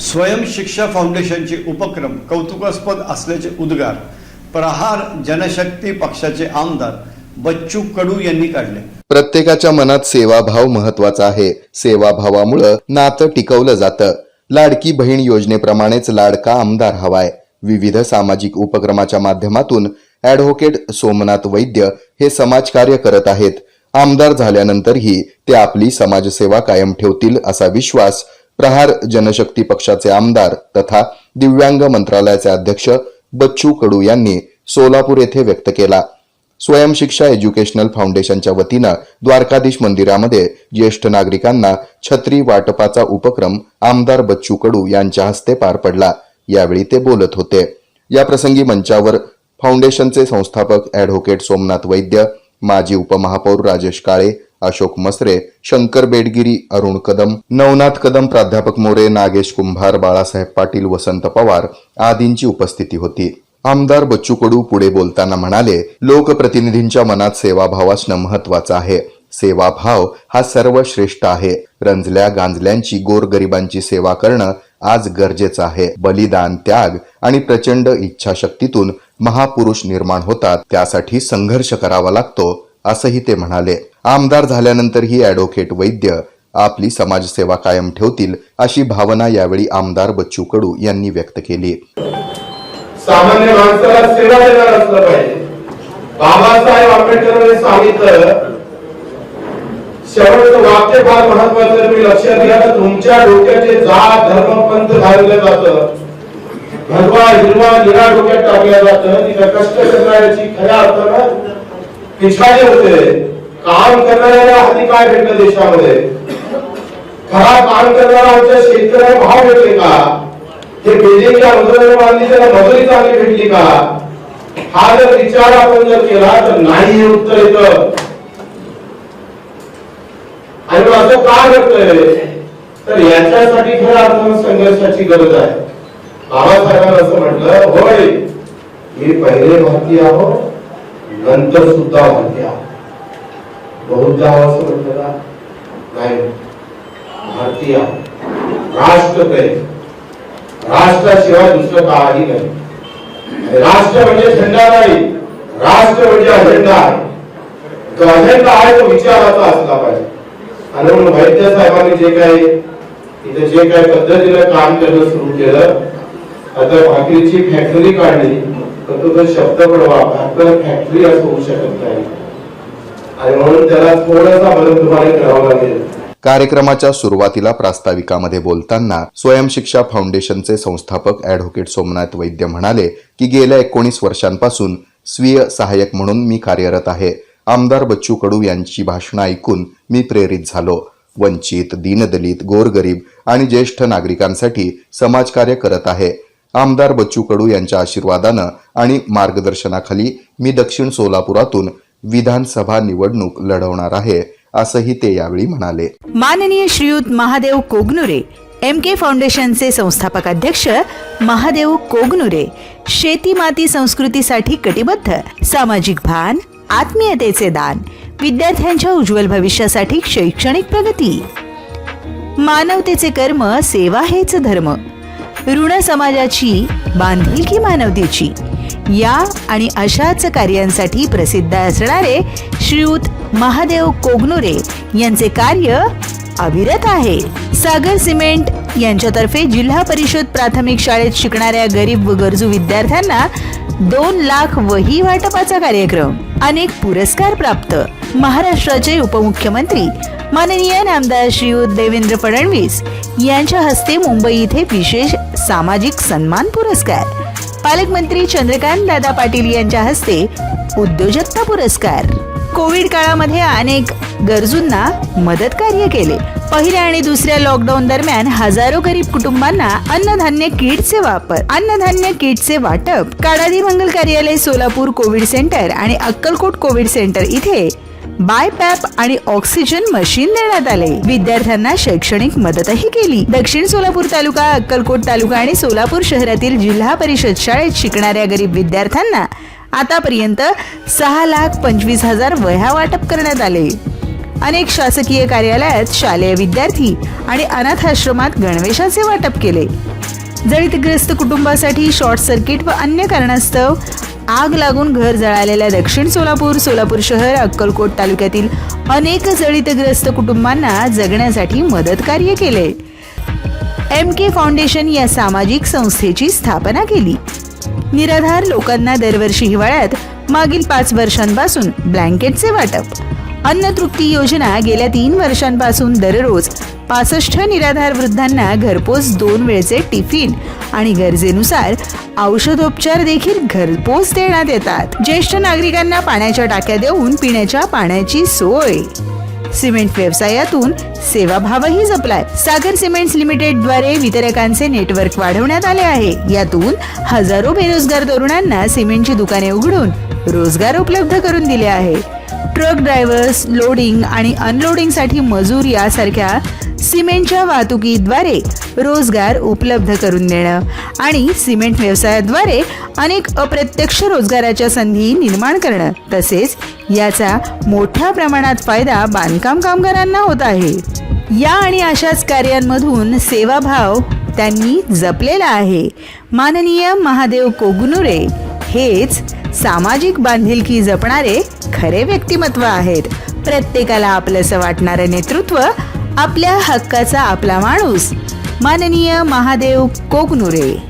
स्वयंशिक्षा फाउंडेशनचे उपक्रम कौतुकास्पद असल्याचे उद्गार प्रहार जनशक्ती पक्षाचे आमदार बच्चू कडू यांनी काढले. प्रत्येकाच्या मनात सेवाभाव महत्त्वाचा आहे. सेवाभावामुळं नातं टिकवलं जातं. लाडकी बहीण योजनेप्रमाणेच लाडका आमदार हवाय. विविध सामाजिक उपक्रमाच्या माध्यमातून ॲडव्होकेट सोमनाथ वैद्य हे समाजकार्य करत आहेत. आमदार झाल्यानंतरही ते आपली समाजसेवा कायम ठेवतील असा विश्वास प्रहार जनशक्ती पक्षाचे आमदार तथा दिव्यांग मंत्रालयाचे अध्यक्ष बच्चू कडू यांनी सोलापूर येथे व्यक्त केला. स्वयंशिक्षा एज्युकेशनल फाउंडेशनच्या वतीनं द्वारकाधीश मंदिरामध्ये ज्येष्ठ नागरिकांना छत्री वाटपाचा उपक्रम आमदार बच्चू कडू यांच्या हस्ते पार पडला. यावेळी ते बोलत होते. या प्रसंगी मंचावर फाउंडेशनचे संस्थापक ॲडव्होकेट सोमनाथ वैद्य माजी उपमहापौर राजेश काळे अशोक मसरे शंकर बेडगिरी अरुण कदम नवनाथ कदम प्राध्यापक मोरे नागेश कुंभार बाळासाहेब पाटील वसंत पवार आदींची उपस्थिती होती. आमदार बच्चू कडू पुढे बोलताना म्हणाले लोकप्रतिनिधींच्या मनात सेवाभाव असणं महत्वाचं आहे. सेवाभाव हा सर्वश्रेष्ठ आहे. रंजल्या गांजल्यांची गोरगरिबांची सेवा करणं आज गरजेचं आहे. बलिदान त्याग आणि प्रचंड इच्छाशक्तीतून महापुरुष निर्माण होतात. त्यासाठी संघर्ष करावा लागतो असंही ते म्हणाले. आमदार झाल्यानंतरही ॲडव्होकेट वैद्य आपली समाजसेवा कायम ठेवतील अशी भावना यावेळी आमदार बच्चू कडू यांनी व्यक्त केली. सामान्य माणसाला सेवा देणार असलं पाहिजे. बाबासाहेब आंबेडकरांनी सांगितलं शेवटचं वाक्य फार महत्वाचं तुम्ही लक्षात घ्या तर तुमच्या डोक्याचे जात धर्म पंथ घाललं जातं. भगवा हिरवा निरा डोक्यात टाकल्या जातं. तिथं कष्ट करणाऱ्याची खऱ्या अर्थानं पिछाडी होते. काम करणाऱ्याला हाती काय भेटलं देशामध्ये. खरा काम करणारा आमच्या शेतकऱ्याला भाव भेटले का? हे बिल्डिंगच्या मजुराने बांधली त्याला मजुरी चांगली भेटली का? हा जर विचार आपण जर केला तर नाही हे उत्तर येत. आणि असं का घडतंय? तर याच्यासाठी खरं अर्थानं संघर्षाची गरज आहे. बाबासाहेबांना असं म्हटलं होय मी पहिले भारतीय आहो नंतर सुद्धा भारतीय आहो बहुधा असं म्हटलं का नाही. भारतीय राष्ट्र राष्ट्रप्रेम राष्ट्राशिवाय दुसरं काही नाही. राष्ट्र म्हणजे झेंडा नाही राष्ट्र म्हणजे अजेंडा आहे. तो अजेंडा आहे तो विचाराचा असला पाहिजे. आणि म्हणून वैद्य साहेबांनी जे काही इथे जे काही पद्धतीनं काम करणं सुरू केलं आता भाकरीची फॅक्टरी काढली तर तो शब्द पण वापरला फॅक्टरी असं होऊ शकत नाही. आणि म्हणून त्याला थोडासा बदल तुम्हाला करावा लागेल. कार्यक्रमाच्या सुरुवातीला प्रास्ताविकामध्ये बोलताना स्वयंशिक्षा फाउंडेशनचे संस्थापक ॲडव्होकेट सोमनाथ वैद्य म्हणाले की गेल्या एकोणीस वर्षांपासून स्वीय सहाय्यक म्हणून मी कार्यरत आहे. आमदार बच्चू कडू यांची भाषणं ऐकून मी प्रेरित झालो. वंचित दीनदलित गोरगरीब आणि ज्येष्ठ नागरिकांसाठी समाजकार्य करत आहे. आमदार बच्चू कडू यांच्या आशीर्वादानं आणि मार्गदर्शनाखाली मी दक्षिण सोलापुरातून विधानसभा निवडणूक लढवणार आहे असंही ते यावेळी म्हणाले. माननीय श्रीयुत महादेव कोगनुरे एम के फाउंडेशनचे संस्थापक अध्यक्ष महादेव कोगनुरे शेती माती संस्कृतीसाठी कटिबद्ध सामाजिक भान आत्मीयतेचे दान विद्यार्थ्यांच्या उज्ज्वल भविष्यासाठी शैक्षणिक प्रगती. मानवतेचे कर्म सेवा हेच धर्म. ऋण समाजाची बांधिलकी मानवतेची? या आणि अशाच कार्यांसाठी प्रसिद्ध असणारे श्रीयुत महादेव कोगनुरे यांचे कार्य अविरत आहे. सागर सिमेंट यांच्यातर्फे जिल्हा परिषद प्राथमिक शाळेत शिकणाऱ्या गरीब व गरजू विद्यार्थ्यांना दोन लाख वही वाटपाचा कार्यक्रम अनेक पुरस्कार प्राप्त. महाराष्ट्राचे उपमुख्यमंत्री माननीय नामदार श्रीयुत देवेंद्र फडणवीस यांच्या हस्ते मुंबई इथे विशेष सामाजिक सन्मान पुरस्कार पालकमंत्री चंद्रकांत दादा पाटील यांच्या हस्ते उद्योजकता पुरस्कार. कोविड काळामध्ये अनेक गरजूंना मदत कार्य केले. पहिल्या आणि दुसऱ्या लॉकडाऊन दरम्यान हजारो गरीब कुटुंबांना अन्नधान्य किटचे वापर अन्नधान्य किटचे वाटप. काडादी मंगल कार्यालय सोलापूर कोविड सेंटर आणि अक्कलकोट कोविड सेंटर इथे बायपॅप आणि ऑक्सिजन मशीन देण्यात आले. विद्यार्थ्यांना शैक्षणिक मदतही केली. दक्षिण सोलापूर तालुका अक्कलकोट तालुका आणि सोलापूर शहरातील जिल्हा परिषद शाळेत शिकणाऱ्या गरीब विद्यार्थ्यांना आतापर्यंत सहा लाख पंचवीस हजार वह्या वाटप करण्यात आले. अनेक शासकीय कार्यालयात शालेय विद्यार्थी आणि अनाथाश्रमात गणवेशाचे वाटप केले. जळीतग्रस्त कुटुंबासाठी शॉर्ट सर्किट व अन्य कारणास्तव आग लागून घर जळालेल्या दक्षिण सोलापूर सोलापूर शहर अक्कलकोट तालुक्यातील अनेक जळीतग्रस्त कुटुंबांना जगण्यासाठी मदत कार्य केले. एम के फाउंडेशन या सामाजिक संस्थेची स्थापना केली. निराधार लोकांना दरवर्षी हिवाळ्यात मागील पाच वर्षांपासून ब्लँकेटचे वाटप. अन्न तृप्ती योजना गेल्या तीन वर्षांपासून दररोज पासष्ट निराधार वृद्धांना घरपोच दोन वेळचे टिफिन आणि गरजेनुसार औषधोपचार देखील घरपोच देण्यात येतात. ज्येष्ठ नागरिकांना पाण्याच्या टाक्या देऊन पिण्याच्या पाण्याची सोय. सिमेंट व्यवसायातून सेवाभावही जपलाय. सागर सिमेंट्स लिमिटेडद्वारे वितरकांचे नेटवर्क वाढवण्यात आले आहे. यातून हजारो बेरोजगार तरुणांना सिमेंटची दुकाने उघडून रोजगार उपलब्ध करून दिले आहे. ट्रक ड्रायव्हर्स लोडिंग आणि अनलोडिंगसाठी मजूर यासारख्या सिमेंटच्या वाहतुकीद्वारे रोजगार उपलब्ध करून देणं आणि सिमेंट व्यवसायाद्वारे अनेक अप्रत्यक्ष रोजगाराच्या संधी निर्माण करणं तसेच याचा मोठ्या प्रमाणात फायदा बांधकाम कामगारांना होत आहे. या आणि अशाच कार्यांमधून सेवाभाव त्यांनी जपलेला आहे. माननीय महादेव कोगनुरे हेच सामाजिक बांधिलकी जपणारे खरे व्यक्तिमत्व आहेत. प्रत्येकाला आपलंसं वाटणारं नेतृत्व आपल्या हक्काचा आपला माणूस. माननीय महादेव कोकनुरे